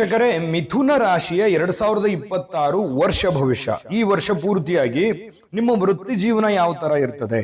ವೀಕ್ಷಕರೇ, ಮಿಥುನ ರಾಶಿಯ ಎರಡ್ ಸಾವಿರದ ಇಪ್ಪತ್ತಾರು ವರ್ಷ ಭವಿಷ್ಯ. ಈ ವರ್ಷ ಪೂರ್ತಿಯಾಗಿ ನಿಮ್ಮ ವೃತ್ತಿ ಜೀವನ ಯಾವ ತರ ಇರ್ತದೆ?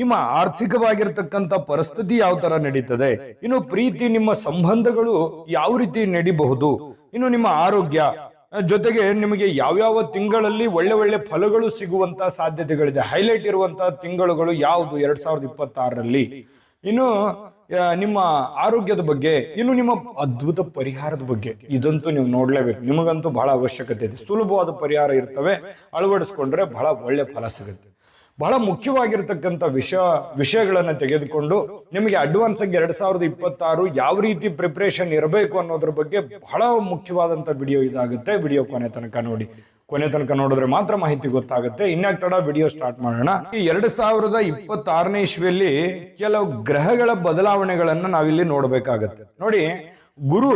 ನಿಮ್ಮ ಆರ್ಥಿಕವಾಗಿರ್ತಕ್ಕಂಥ ಪರಿಸ್ಥಿತಿ ಯಾವ ತರ ನಡೀತದೆ? ಇನ್ನು ಪ್ರೀತಿ, ನಿಮ್ಮ ಸಂಬಂಧಗಳು ಯಾವ ರೀತಿ ನಡಿಬಹುದು? ಇನ್ನು ನಿಮ್ಮ ಆರೋಗ್ಯ, ಜೊತೆಗೆ ನಿಮಗೆ ಯಾವ್ಯಾವ ತಿಂಗಳಲ್ಲಿ ಒಳ್ಳೆ ಒಳ್ಳೆ ಫಲಗಳು ಸಿಗುವಂತ ಸಾಧ್ಯತೆಗಳಿದೆ? ಹೈಲೈಟ್ ಇರುವಂತಹ ತಿಂಗಳುಗಳು ಯಾವುದು ಎರಡ್ ಸಾವಿರದ ಇಪ್ಪತ್ತಾರರಲ್ಲಿ? ಇನ್ನು ನಿಮ್ಮ ಆರೋಗ್ಯದ ಬಗ್ಗೆ, ಇನ್ನು ನಿಮ್ಮ ಅದ್ಭುತ ಪರಿಹಾರದ ಬಗ್ಗೆ ಇದಂತೂ ನೀವು ನೋಡ್ಲೇಬೇಕು. ನಿಮಗಂತೂ ಬಹಳ ಅವಶ್ಯಕತೆ ಇದೆ. ಸುಲಭವಾದ ಪರಿಹಾರ ಇರ್ತವೆ. ಅಳವಡಿಸ್ಕೊಂಡ್ರೆ ಬಹಳ ಒಳ್ಳೆ ಫಲ ಸಿಗುತ್ತೆ. ಬಹಳ ಮುಖ್ಯವಾಗಿರ್ತಕ್ಕಂಥ ವಿಷಯ ವಿಷಯಗಳನ್ನ ತೆಗೆದುಕೊಂಡು ನಿಮಗೆ ಅಡ್ವಾನ್ಸ್ ಆಗಿ ಎರಡ್ ಸಾವಿರದ ಇಪ್ಪತ್ತಾರು ಯಾವ ರೀತಿ ಪ್ರಿಪ್ರೇಷನ್ ಇರಬೇಕು ಅನ್ನೋದ್ರ ಬಗ್ಗೆ ಬಹಳ ಮುಖ್ಯವಾದಂತ ವಿಡಿಯೋ ಇದಾಗುತ್ತೆ. ವಿಡಿಯೋ ಕೊನೆ ತನಕ ನೋಡಿ. ಕೊನೆ ತನಕ ನೋಡಿದ್ರೆ ಮಾತ್ರ ಮಾಹಿತಿ ಗೊತ್ತಾಗುತ್ತೆ. ಇನ್ಯಾಕ್ ತಡ ವಿಡಿಯೋ ಸ್ಟಾರ್ಟ್ ಮಾಡೋಣ. ಈ ಎರಡ್ ಸಾವಿರದ ಇಪ್ಪತ್ತಾರನೇ ಇಸ್ವಿಯಲ್ಲಿ ಕೆಲವು ಗ್ರಹಗಳ ಬದಲಾವಣೆಗಳನ್ನ ನಾವಿಲ್ಲಿ ನೋಡಬೇಕಾಗತ್ತೆ. ನೋಡಿ, ಗುರು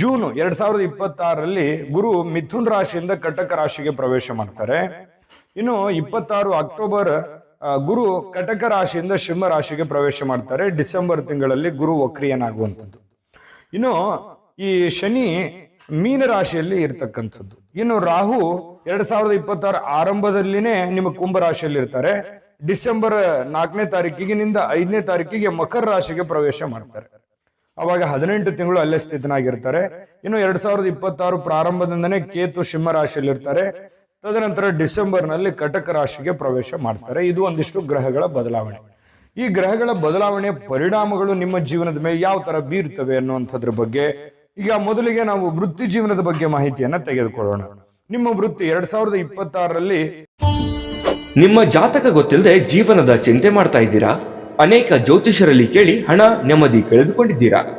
ಜೂನ್ ಎರಡ್ ಸಾವಿರದ ಇಪ್ಪತ್ತಾರರಲ್ಲಿ ಗುರು ಮಿಥುನ್ ರಾಶಿಯಿಂದ ಕಟಕ ರಾಶಿಗೆ ಪ್ರವೇಶ ಮಾಡ್ತಾರೆ. ಇನ್ನು ಇಪ್ಪತ್ತಾರು ಅಕ್ಟೋಬರ್ ಗುರು ಕಟಕ ರಾಶಿಯಿಂದ ಸಿಂಹ ರಾಶಿಗೆ ಪ್ರವೇಶ ಮಾಡ್ತಾರೆ. ಡಿಸೆಂಬರ್ ತಿಂಗಳಲ್ಲಿ ಗುರು ವಕ್ರಿಯನಾಗುವಂಥದ್ದು. ಇನ್ನು ಈ ಶನಿ ಮೀನ ರಾಶಿಯಲ್ಲಿ ಇರ್ತಕ್ಕಂಥದ್ದು. ಇನ್ನು ರಾಹು ಎರಡ್ ಸಾವಿರದ ಇಪ್ಪತ್ತಾರ ಆರಂಭದಲ್ಲಿನೇ ನಿಮ್ಮ ಕುಂಭ ರಾಶಿಯಲ್ಲಿ ಇರ್ತಾರೆ ಡಿಸೆಂಬರ್ ನಾಲ್ಕನೇ ತಾರೀಕಿಗಿನಿಂದ ಐದನೇ ತಾರೀಕಿಗೆ ಮಕರ ರಾಶಿಗೆ ಪ್ರವೇಶ ಮಾಡ್ತಾರೆ. ಅವಾಗ ಹದಿನೆಂಟು ತಿಂಗಳು ಅಲ್ಲೇ ಸ್ಥಿತನಾಗಿರ್ತಾರೆ. ಇನ್ನು ಎರಡ್ ಸಾವಿರದ ಇಪ್ಪತ್ತಾರು ಪ್ರಾರಂಭದಿಂದನೇ ಕೇತು ಸಿಂಹ ರಾಶಿಯಲ್ಲಿ ಇರ್ತಾರೆ ತದನಂತರ ಡಿಸೆಂಬರ್ನಲ್ಲಿ ಕಟಕ ರಾಶಿಗೆ ಪ್ರವೇಶ ಮಾಡ್ತಾರೆ. ಇದು ಒಂದಿಷ್ಟು ಗ್ರಹಗಳ ಬದಲಾವಣೆ. ಈ ಗ್ರಹಗಳ ಬದಲಾವಣೆಯ ಪರಿಣಾಮಗಳು ನಿಮ್ಮ ಜೀವನದ ಮೇಲೆ ಯಾವ ತರ ಬೀರ್ತವೆ ಅನ್ನುವಂಥದ್ರ ಬಗ್ಗೆ ಈಗ ಮೊದಲಿಗೆ ನಾವು ವೃತ್ತಿ ಜೀವನದ ಬಗ್ಗೆ ಮಾಹಿತಿಯನ್ನ ತೆಗೆದುಕೊಳ್ಳೋಣ. ನಿಮ್ಮ ವೃತ್ತಿ ಎರಡ್ ಸಾವಿರದ ಇಪ್ಪತ್ತಾರರಲ್ಲಿ ನಿಮ್ಮ ಜಾತಕ ಗೊತ್ತಿಲ್ಲದೆ ಜೀವನದ ಚಿಂತೆ ಮಾಡ್ತಾ ಇದ್ದೀರಾ? ಅನೇಕ ಜ್ಯೋತಿಷರಲ್ಲಿ ಕೇಳಿ ಹಣ ನೆಮ್ಮದಿ ಕಳೆದುಕೊಂಡಿದ್ದೀರಾ?